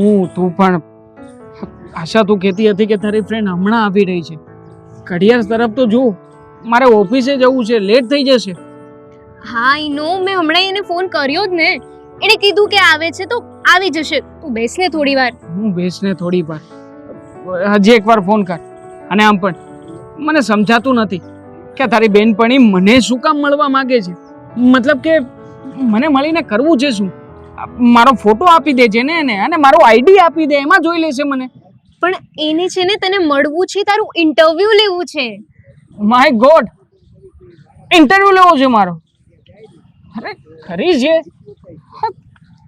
હું તું પણ આશા તું કહેતી હતી કે તારી ફ્રેન્ડ હમણાં આવી રહી છે. ઘડિયાળ તરફ તો જો મારે ઓફિસે જવું છે લેટ થઈ જશે. હા આઈ નો મેં હમણાં એને ફોન કર્યો જ ને. એણે કીધું કે આવે છે તો આવી જશે. તું બેસને થોડી વાર. હું બેસને થોડી વાર. હજી એકવાર ફોન કર. અને આમ પણ. મને સમજાતું નથી કે તારી બેનપણી મને શું કામ મળવા માંગે છે. મતલબ કે મને મળીને કરવું છે શું? મારો ફોટો આપી દેજે ને એને અને મારો આઈડી આપી દે એમાં જોઈ લેશે મને. પણ એને છે ને તને મળવું છે તારું ઇન્ટરવ્યુ લેવું છે. માય ગોડ ઇન્ટરવ્યુ લેવો છે મારો. અરે ખરી છે.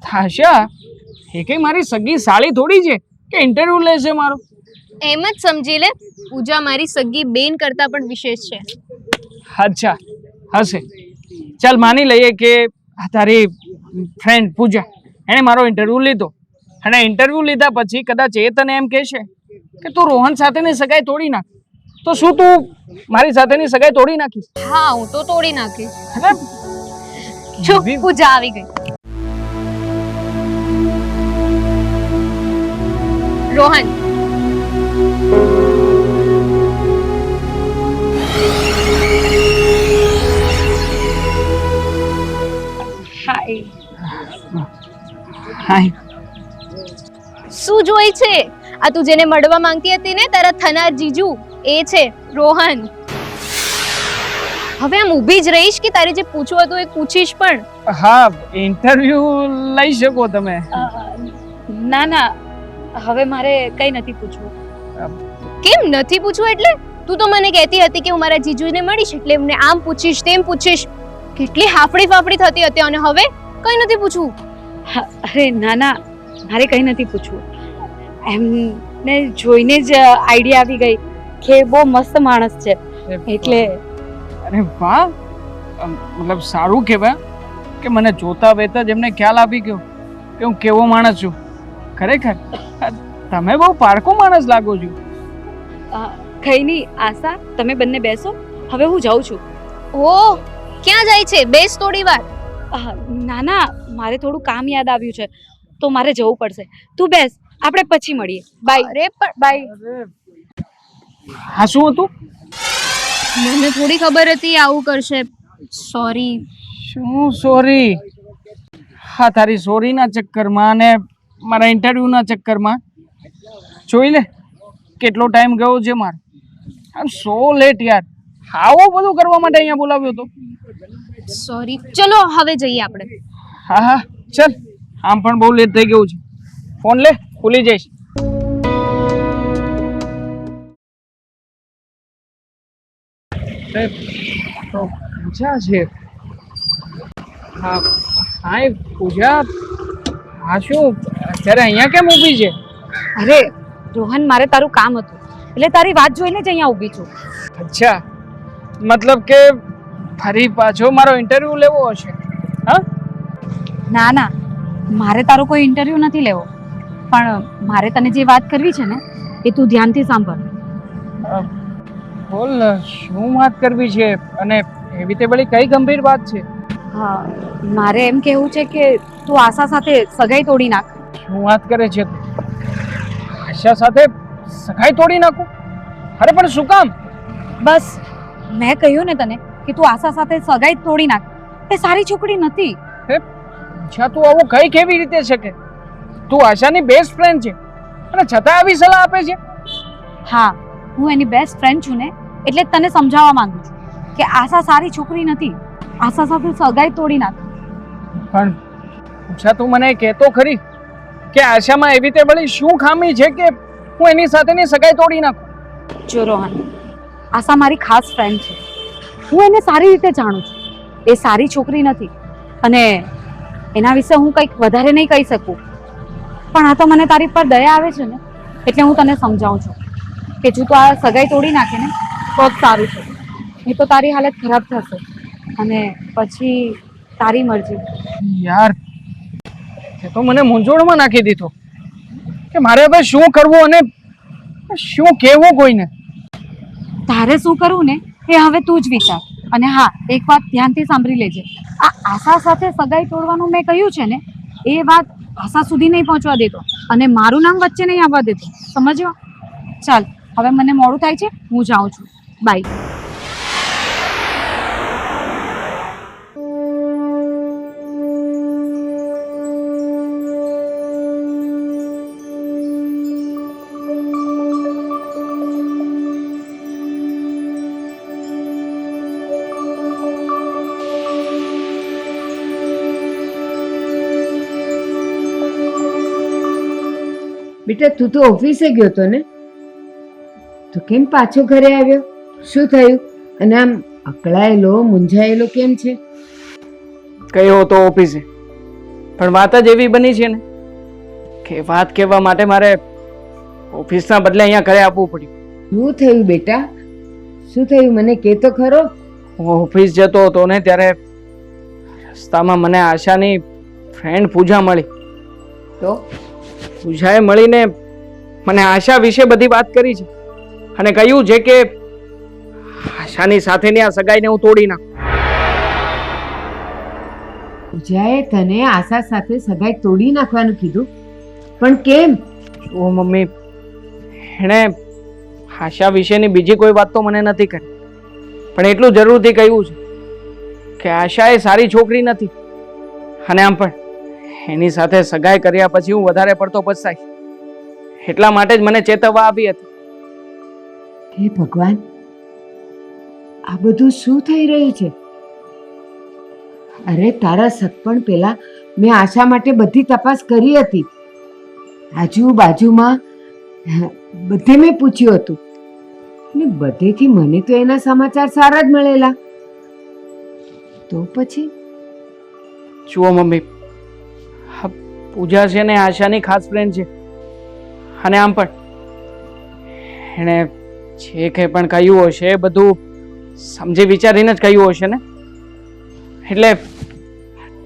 થાશા. એ કઈ મારી સગી સાળી થોડી છે કે ઇન્ટરવ્યુ લેશે મારો? એમ જ સમજી લે પૂજા મારી સગી બેન કરતા પણ વિશેષ છે. અચ્છા હશે. ચાલ માની લઈએ કે તારી ફ્રેન્ડ પૂજા. એણે મારો ઇન્ટરવ્યૂ લીધો. અને ઇન્ટરવ્યૂ લીધા પછી કદાચ એ તને એમ કહેશે કે તું રોહન સાથેની સગાઈ તોડી નાખ. તો શું તું મારી સાથેની સગાઈ તોડી નાખીશ? હા હું તો તોડી નાખીશ. એવી- પૂજા આવી ગઈ. રોહન હાય શું જોઈ છે? આ તું જેને મળવા માંગતી હતી ને તારા થનાર જીજુ એ છે રોહન. હવે આમ ઊભી જ રહીશ કે તારે જે પૂછવું હતું એ પૂછીશ પણ? હા ઇન્ટરવ્યુ લઈ શકો તમે. ના ના. હવે મારે કઈ નથી પૂછવું. કેમ નથી પૂછવું એટલે? તું તો મને કહેતી હતી કે હું મારા જીજુને મળીશ એટલે એમને આમ પૂછીશ તેમ પૂછીશ. કેટલી હાફડી ફાફડી થતી હતી અને હવે કઈ નથી પૂછવું. અરે ના ના મારે કંઈ નથી પૂછવું. એમને જોઈને જ આઈડિયા આવી ગઈ કે બહુ મસ્ત માણસ છે. એટલે અરે વાહ. મતલબ સારું કહેવાય કે મને જોતા વેતા જ એમને ખ્યાલ આપી ગયો કે હું કેવો માણસ છું. ખરેખર? તમે બહુ પારકો માણસ લાગો છો. કઈ નહીં આશા તમે બંને બેસો. હવે હું જાઉં છું. ઓ ક્યાં જાય છે? બેસ થોડી વાર. ના ના મારે થોડું કામ યાદ આવ્યું છે તો મારે જવું પડશે. તું બેસ આપણે પછી મળીએ. બાય અરે પણ બાય હા શું હતું? મને થોડી ખબર હતી આવું કરશે. સોરી શું સોરી હા તારી સોરીના ચક્કરમાં અને મારા ઇન્ટરવ્યૂના ચક્કરમાં. જોઈ લે કેટલો ટાઈમ ગયો છે મારે. આમ સો લેટ યાર. આવો બધું કરવા માટે અહીંયા બોલાવ્યો હતો સોરી ચલો હવે જઈએ આપણે. હા હા ચાલ. આમ પણ બહુ લેટ થઈ ગયું છે. ફોન લે ખુલી જઈશ. પૂજા છે. હા હાય પૂજા? હા શું? અત્યારે અહીંયા કેમ ઊભી છે? અરે રોહન મારે તારું કામ હતું. એટલે તારી વાત જોઈને જ અહીંયા ઊભી છું. અચ્છા. મતલબ કે ફરી પાછો મારો ઇન્ટરવ્યૂ લેવો હશે? હા ના ના. મારે તારો કોઈ ઇન્ટરવ્યૂ નથી લેવો. પણ મારે તને જે વાત કરવી છે ને એ તું ધ્યાનથી સાંભળ. બોલ શું વાત કરવી છે? અને એવી તે બળી કઈ ગંભીર વાત છે? હા મારે એમ કહેવું છે કે તું આશા સાથે સગાઈ તોડી નાખ. શું વાત કરે છે આશા સાથે સગાઈ તોડી નાખું? અરે પણ શું કામ? બસ મેં કહ્યું ને તને કે તું આશા સાથે સગાઈ તોડી નાખ. એ સારી છોકરી નથી. અચ્છા તું આવું કઈ કેવી રીતે શકે? તું આશાની બેસ્ટ ફ્રેન્ડ છે. અને છતાં આવી સલાહ આપે છે? હા હું એની બેસ્ટ ફ્રેન્ડ છું ને એટલે તને સમજાવવા માંગુ છું કે આશા સારી છોકરી નથી. આશા સાથે સગાઈ તોડી નાખ. પણ અચ્છા તું મને કહેતો ખરી કે આશામાં એવી તે બધી શું ખામી છે કે હું એની સાથેની સગાઈ તોડી નાખું? જો રોહન આશા મારી ખાસ ફ્રેન્ડ છે. હું એને સારી રીતે જાણું છું. એ સારી છોકરી નથી. અને એના વિશે હું કંઈક વધારે નહીં કહી શકું. પણ આ તો મને તારી પર દયા આવે છે ને એટલે હું તને સમજાવું છું. કે જો તું આ સગાઈ તોડી નાખે ને તો જ સારું છે. નહીં તો તારી હાલત ખરાબ થશે. અને પછી તારી મરજી. યાર તે તો મને મૂંઝવણમાં નાખી દીધો. કે મારે હવે શું કરવું અને શું કહેવું કોઈને? તારે શું કરવું ને એ હવે તું જ વિચાર. અને હા, એક વાત ધ્યાનથી સાંભળી લેજે. આ આશા સાથે સગાઈ તોડવાનું મેં કહ્યું છે ને, એ વાત આશા સુધી નહીં પહોંચવા દેતો. અને મારું નામ વચ્ચે નહીં આવવા દેતો. સમજ્યો? ચાલ, હવે મને મોડું થાય છે, હું જાઉં છું. બાય બેટા તું તો ઓફિસે ગયો તો ને? તો કેમ પાછો ઘરે આવ્યો? શું થયું? અને આમ અકળાયેલો મૂંઝાયેલો કેમ છે? કયો હતો ઓફિસે. પણ વાત જ એવી બની છે ને કે વાત કહેવા માટે મારે ઓફિસના બદલે અહીંયા ઘરે આપવું પડ્યું. શું થયું બેટા? શું થયું? મને કે તો ખરો. હું ઓફિસ જતો હતો ને ત્યારે રસ્તામાં મને આશાની ફ્રેન્ડ પૂજા મળી. તો? પૂજાએ મળીને મને આશા વિશે બધી વાત કરી છે. અને કહ્યું છે કે આશાની સાથેની આ સગાઈને હું તોડી નાખું. પૂજાએ તને આશા સાથે સગાઈ તોડી નાખવાનું કીધું? પણ કેમ? ઓ મમ્મી એણે આશા વિશેની બીજી કોઈ વાત તો મને નથી કરી. પણ એટલું જરૂરથી કહ્યું છે કે આશા એ સારી છોકરી નથી. અને આમ પણ એની સાથે સગાઈ કર્યા પછી હું વધારે પડતો પછતાઈ. એટલા માટે જ મને ચેતવવા આવી હતી. હે ભગવાન આ બધું શું થઈ રહ્યું છે? અરે તારા સગપણ પેલા મેં આશા માટે બધી તપાસ કરી હતી. આજુબાજુમાં બધે મેં પૂછ્યું હતું. ને બધેથી મને તો એના સમાચાર સારા જ મળેલા. તો પછી? જુઓ મમ્મી પૂજા છે ને આશાની ખાસ ફ્રેન્ડ છે. અને આમ પણ એણે જે કંઈ પણ કહ્યું હશે એ બધું સમજી વિચારીને જ કહ્યું હશે ને? એટલે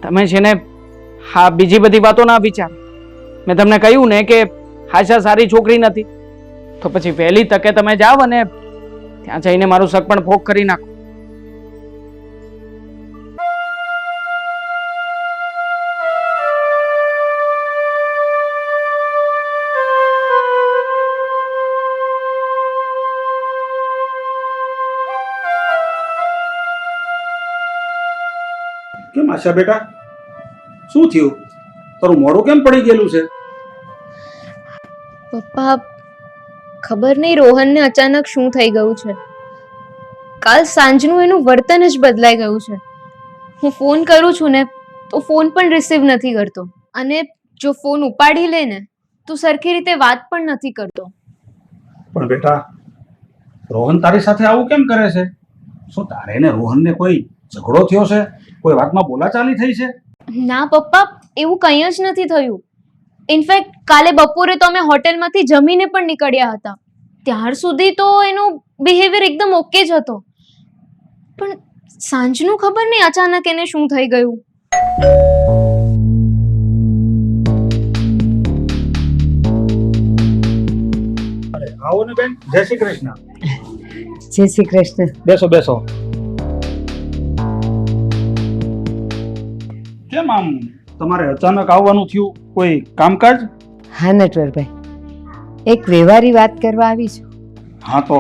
તમે છે ને હા, બીજી બધી વાતો ના વિચાર. મેં તમને કહ્યું ને કે આશા સારી છોકરી નથી. તો પછી વહેલી તકે તમે જાઓ અને ત્યાં જઈને મારું શક પણ ભોગ કરી નાખો. કેમ આશા બેટા? શું થયું? તારું મોઢું કેમ પડી ગયેલું છે? પપ્પા ખબર નહીં રોહનને અચાનક શું થઈ ગયું છે. કાલ સાંજનું એનું વર્તન જ બદલાઈ ગયું છે. હું ફોન કરું છું ને તો ફોન પણ રિસીવ નથી કરતો. અને જો ફોન ઉપાડી લે ને તો સરખી રીતે વાત પણ નથી કરતો. પણ બેટા રોહન તારી સાથે આવું કેમ કરે છે? શું તારે ને રોહનને કોઈ ઝઘડો થયો છે? કોઈ વાતમાં બોલાચાલી થઈ છે? ના પપ્પા એવું કંઈ જ નથી થયું. ઇનફેક્ટ કાલે બપોરે તો અમે હોટેલમાંથી જમીને પણ નીકળ્યા હતા. ત્યાર સુધી તો એનું બિહેવિયર એકદમ ઓકે જ હતો. પણ સાંજનું ખબર નહીં અચાનક એને શું થઈ ગયું. આવો ને બેન. જય શ્રી કૃષ્ણ. જય શ્રી કૃષ્ણ. બેસો બેસો. કેમ આમ તમારે અચાનક આવવાનું થયું? કોઈ કામકાજ? હા નટવરભાઈ. એક વ્યવહારી વાત કરવા આવી છું. હા તો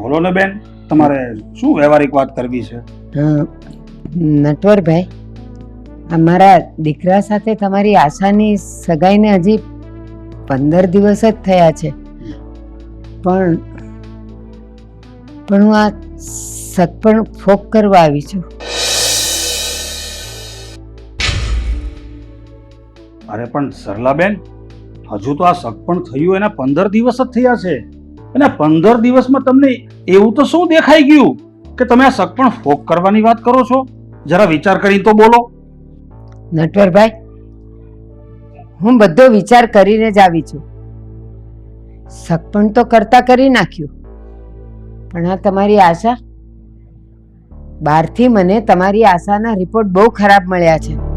બોલો ને બેન તમારે શું વ્યવહારિક વાત કરવી છે? નટવરભાઈ અમારા દીકરા સાથે તમારી આશાની સગાઈને હજી પંદર દિવસ જ થયા છે. પણ પણ હું આ સગપણ ફોક કરવા આવી છું. અરે પણ સરલાબેન, હજુ તો આ સગપણ થયું, એના પંદર દિવસ જ થયા છે. અને પંદર દિવસમાં તમને એવું તો શું દેખાઈ ગયું કે તમે આ સગપણ ફોક કરવાની વાત કરો છો? જરા વિચાર કરીને તો બોલો. નટવરભાઈ, હું બધો વિચાર કરીને જ આવી છું. સગપણ તો કરતા કરી નાખ્યું. પણ આ તમારી આશા? બહારથી મને તમારી આશાના રિપોર્ટ બહુ ખરાબ મળ્યા છે.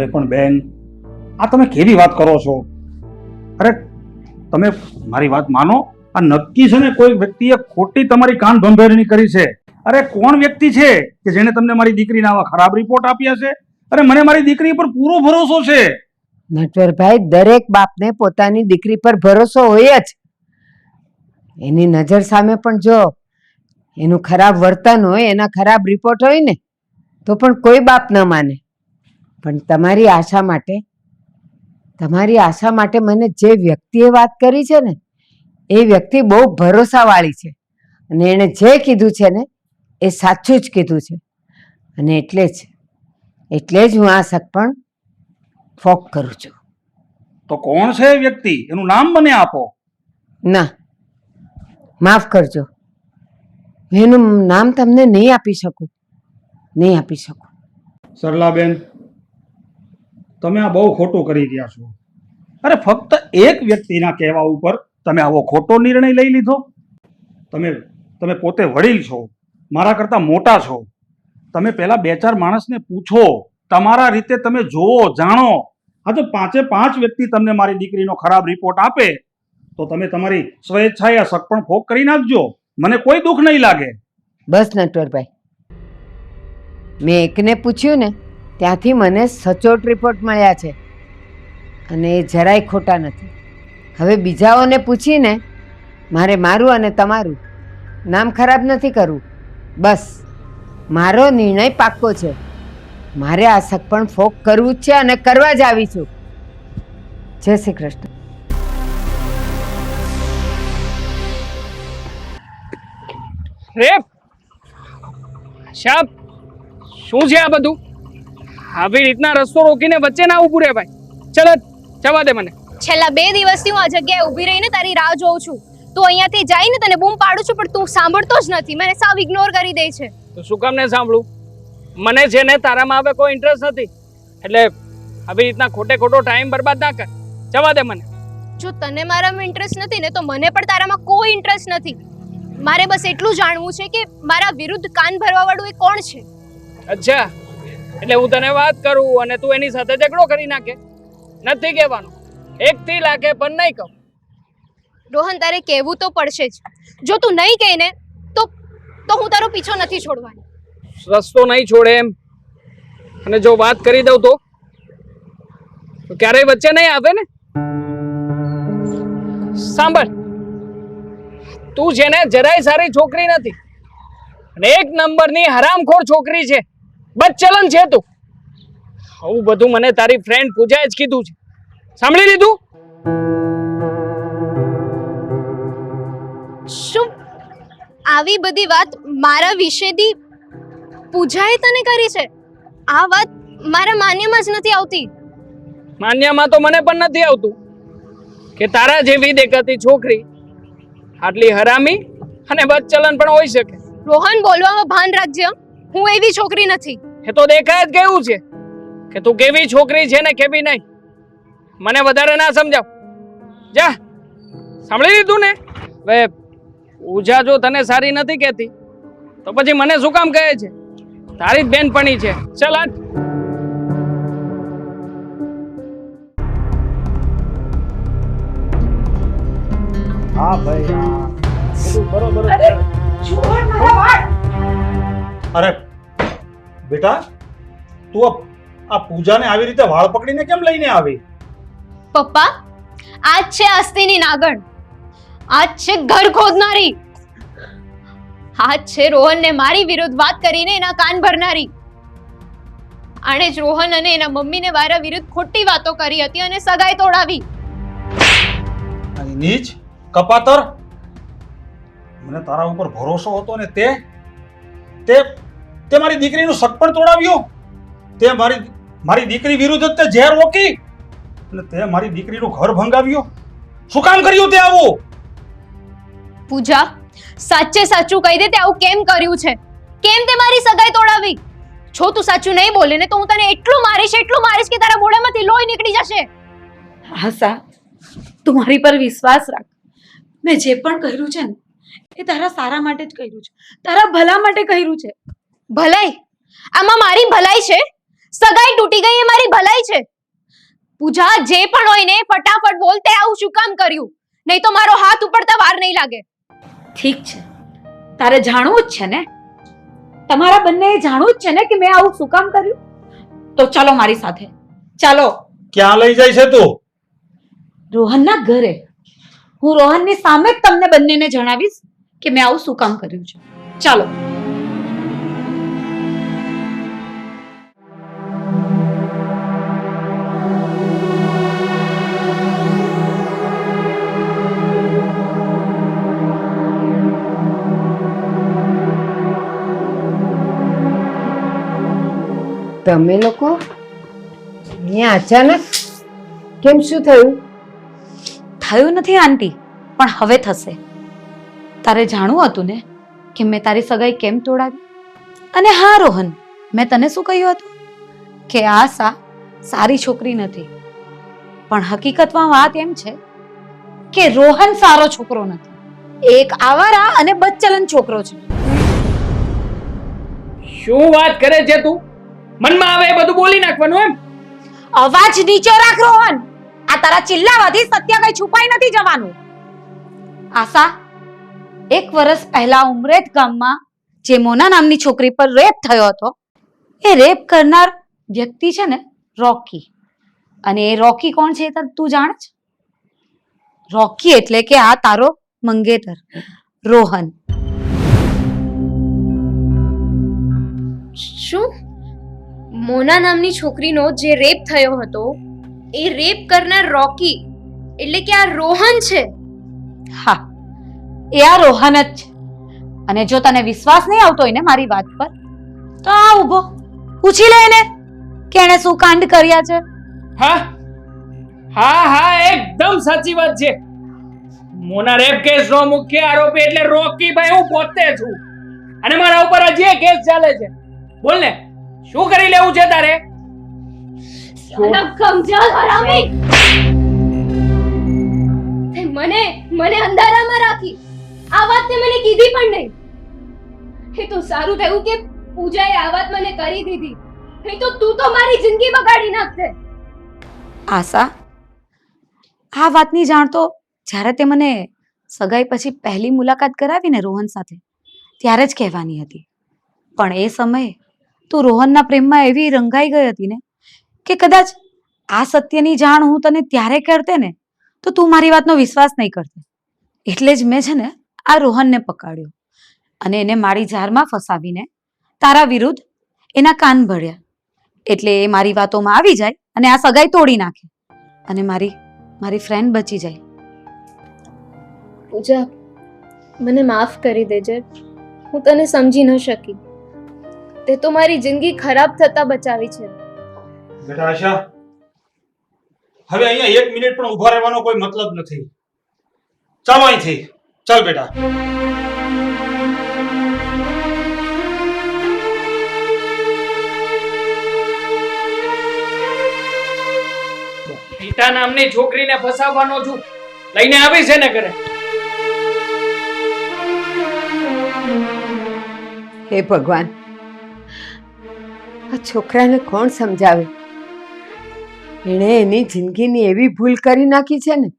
અરે પણ બેન, આ તમે કેવી વાત કરો છો? અરે, તમે મારી વાત માનો? આ નક્કી છે ને કોઈ વ્યક્તિએ ખોટી તમારી કાન ભંભેરણી કરી છે. અરે, કોણ વ્યક્તિ છે કે જેણે તમને મારી દીકરીના આવા ખરાબ રિપોર્ટ આપ્યા છે? અરે, મને મારી દીકરી પર પૂરો ભરોસો છે. નટવરભાઈ, દરેક બાપને પોતાની દીકરી પર ભરોસો હોય જ. એની નજર સામે પણ જો એનું ખરાબ વર્તન હોય, એના ખરાબ રિપોર્ટ હોય ને, તો પણ કોઈ બાપ ન માને. પણ તમારી આશા માટે તમારી આશા માટે મને જે વ્યક્તિએ વાત કરી છે ને એ વ્યક્તિ બહુ ભરોસાવાળી છે. અને એણે જે કીધું છે ને એ સાચું જ કીધું છે. અને એટલે જ એટલે જ હું આ સગપણ ફોક કરું છું. તો કોણ છે એ વ્યક્તિ? એનું નામ મને આપો. ના માફ કરજો. એનું નામ તમને નહીં આપી શકું. નહીં આપી શકું. સરલાબેન. તમે આ બહુ ખોટું કરી રહ્યા છો. અરે ફક્ત એક વ્યક્તિના કહેવા ઉપર તમે આવો ખોટો નિર્ણય લઈ લીધો. તમે તમે પોતે વડીલ છો, મારા કરતાં મોટા છો. તમે પહેલાં બે ચાર માણસને પૂછો, તમારા રીતે તમે જોવો જાણો. આ તો પાંચે પાંચ વ્યક્તિ તમને મારી દીકરીનો ખરાબ રિપોર્ટ આપે, તો તમે તમારી સ્વેચ્છાએ આ પણ ફોક કરી નાખજો. મને કોઈ દુઃખ નહીં લાગે. બસ નટવરભાઈ મેં એકને પૂછ્યું ને ત્યાંથી મને સચોટ રિપોર્ટ મળ્યા છે. અને એ જરાય ખોટા નથી. હવે બીજાઓને પૂછીને મારે મારું અને તમારું નામ ખરાબ નથી કરવું. બસ, મારો નિર્ણય પાક્કો છે. મારે આ સગપણ ફોક કરવું જ છે અને કરવા જ આવી છું. જય શ્રી કૃષ્ણ. રે શાપ શું છે આ બધું? આવી રીતના રસ્તો રોકીને વચ્ચે ના ઊભું રે ભાઈ. ચલો જવા દે મને. છેલ્લા બે દિવસથી હું આ જગ્યાએ ઊભી રહીને તારી રાહ જોઉં છું. તું અહીંયાથી જઈને તને બૂમ પાડું છું પણ તું સાંભળતો જ નથી. મને સાવ ઇગ્નોર કરી દે છે. તો શું કામ ને સાંભળું? મને છે ને તારામાં હવે કોઈ ઇન્ટરેસ્ટ નથી. એટલે આવી રીતના ખોટે ખોટો ટાઈમ બરબાદ ના કર. જવા દે મને. જો તને મારામાં ઇન્ટરેસ્ટ નથી ને તો મને પણ તારામાં કોઈ ઇન્ટરેસ્ટ નથી. મારે બસ એટલું જાણવું છે કે મારા વિરુદ્ધ કાન ભરવા વાળું એ કોણ છે? અચ્છા. એટલે હું તને વાત કરું અને તું એની સાથે ઝઘડો કરી નાખે. નથી કહેવાનું. એકથી લાખે પણ નહીં કહું. રોહન તારે કહેવું તો પડશે જ. જો તું નહીં કહીને તો તો હું તારો પીછો નથી છોડવાની. રસ્તો નહીં છોડે એમ. અને જો વાત કરી દઉં તો? તો ક્યારેય વચ્ચે નહીં આવે ને? સાંભળ. તું છે ને જરાય સારી છોકરી નથી અને એક નંબરની હરામખોર છોકરી છે બચ્ચલન છે તું. આવું બધું મને તારી ફ્રેન્ડ પૂજાએ જ કીધું છે. સાંભળી લીધું? શું આવી બધી વાત મારા વિશેથી પૂજાએ તને કરી છે? આ વાત મારા માન્યમાં જ નથી આવતી. માન્યામાં તો મને પણ નથી આવતું કે તારા જેવી દેખાતી છોકરી આટલી હરામી અને બદચલન પણ હોઈ શકે. રોહન બોલવામાં ભાન રાખજે હં. એવી છોકરી નથી. એ તો દેખાય જ કેવું છે કે તું કેવી છોકરી છે ને કેવી નહીં. મને વધારે ના સમજાવ. જા, સાંભળી લીધું ને? હવે ઉજા જો તને સારી નથી કહેતી, તો પછી મને શું કામ કહે છે? તારી જ બેનપણી છે. ચલ હાટ. અરે બેટા તું આ- પૂજાને આવી રીતે વાળ પકડીને કેમ લઈને આવી? પપ્પા આજ છે અસ્થિની નાગણ. આજ છે ઘર ખોદનારી. આજ છે રોહનને મારી વિરુદ્ધ વાત કરીને એના કાન ભરનારી. આણે જ રોહન અને એના મમ્મીને વારા વિરુદ્ધ ખોટી વાતો કરી હતી અને સગાઈ તોડાવી. નીચ કપાતર મને તારા ઉપર ભરોસો હતો ને તે તે તે મારી દીકરીનું સગપણ તોડાવ્યું. તે મારી મારી દીકરી વિરુદ્ધ તે ઝેર ઓકી અને તે મારી દીકરીનું ઘર ભંગાવ્યું. શું કામ કર્યું તે આવું? પૂજા સાચે સાચું કહી દે તે આવું કેમ કર્યું છે? કેમ તે મારી સગાઈ તોડાવી? જો તું સાચું નહીં બોલે ને તો હું તને એટલું મારીશ એટલું મારીશ કે તારા મોઢામાંથી લોહી નીકળી જશે. આશા તું મારી પર વિશ્વાસ રાખ. મેં જે પણ કર્યું છે ને એ તારા સારા માટે જ કર્યું છે. તારા ભલા માટે કર્યું છે. ભલાઈ? આમાં મારી ભલાઈ છે? સગાઈ તૂટી ગઈ એ મારી ભલાઈ છે? પૂજા જે પણ હોય ને ફટાફટ બોલ તે આવું શું કામ કર્યું? નહીં તો મારો હાથ ઉપડતા વાર નહીં લાગે. ઠીક છે. તારે જાણવું જ છે ને? તમારા બંને જાણવું જ છે ને કે મેં આવું શું કામ કર્યું? તો ચાલો મારી સાથે. ચાલો. ક્યાં લઈ જાય છે તું? રોહનના ઘરે. હું રોહનની સામે જ તમને બંનેને જણાવીશ કે મેં આવું શું કામ કર્યું છે. ચાલો. તમે લોકો અહીંયા અચાનક કેમ શું થયું? થયું નથી આંટી. પણ હવે થશે. તારે જાણવું હતું ને કે મેં તારી સગાઈ કેમ તોડાવી? અને હા રોહન મેં તને શું કહ્યું હતું? કે આ સા સારી છોકરી નથી. પણ હકીકતમાં વાત એમ છે કે રોહન સારો છોકરો નથી. એક આવારા અને બચ્ચલન છોકરો છે. શું વાત કરે છે તું? મનમાં આવે એ બધું બોલી નાખવાનું એમ? અવાજ નીચો રાખ રોહન. તારા ચિલ્લાવાથી સત્ય કઈ છુપાઈ નથી જવાનું. આશા, એક વર્ષ પહેલા ઉમરેત ગામમાં જે મોના નામની છોકરી પર રેપ થયો હતો, એ રેપ કરનાર વ્યક્તિ છે ને રોકી. અને એ રોકી કોણ છે તું જાણે છે રોકી એટલે કે આ તારો મંગેતર, રોહન. શું? મોના નામની છોકરીનો જે રેપ થયો હતો એ રેપ કરનાર રોકી. એટલે કે આ રોહન છે. હા એ આ રોહન જ છે. અને જો તને વિશ્વાસ નહીં આવતો હોય ને મારી વાત પર તો આ ઊભો. પૂછી લે એને કે એણે શું કાંડ કર્યા છે. હા? હા હા એકદમ સાચી વાત છે. મોના રેપ કેસ નો મુખ્ય આરોપી એટલે રોકી ભાઈ હું પોતે છું. અને મારા ઉપર હજી કેસ ચાલે છે. બોલ ને શું કરી લેવું છે તારે? કમજોર હરામી! તે મને મને અંધારામાં રાખી. આ વાત તે મને કીધી પણ નહીં. એ તો સારું થયું કે પૂજાએ આ વાત મને કરી દીધી. નહીં તો તું તો મારી જિંદગી બગાડી નાખતે આશા આ વાતની જાણ તો જ્યારે તે મને સગાઈ પછી પહેલી મુલાકાત કરાવી ને રોહન સાથે ત્યારે જ કહેવાની હતી. પણ એ સમયે તું રોહનના પ્રેમમાં એવી રંગાઈ ગઈ હતી ને કે કદાચ આ સત્યની જાણ હું તને ત્યારે કરતે ને, તો તું મારી વાતનો વિશ્વાસ નહીં કરતે. એટલે જ મેં છે ને આ રોહનને પકડ્યો અને એને મારી જારમાં ફસાવીને તારા વિરુદ્ધ એના કાન ભર્યા. એટલે એ મારી વાતોમાં આવી જાય અને આ સગાઈ તોડી નાખે અને મારી મારી ફ્રેન્ડ બચી જાય. પૂજા, મને માફ કરી દેજે. હું તને સમજી ન શકી. તે તો મારી જિંદગી ખરાબ થતા બચાવી છે. બેટા આશા હવે અહીંયા એક મિનિટ પણ ઊભા રહેવાનો કોઈ મતલબ નથી. ચાલો અહીંથી. ચાલ બેટા. પિતા નામની છોકરીને ફસાવવાનો છું. લઈને આવી છે ને ઘરે. હે ભગવાન આ છોકરાને કોણ સમજાવે? એણે એની જિંદગીની એવી ભૂલ કરી નાખી છે ને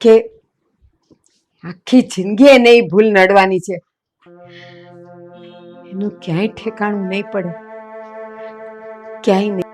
કે આખી જિંદગી એને એ ભૂલ નડવાની છે. એનું ક્યાંય ઠેકાણું નહીં પડે. ક્યાંય નહીં.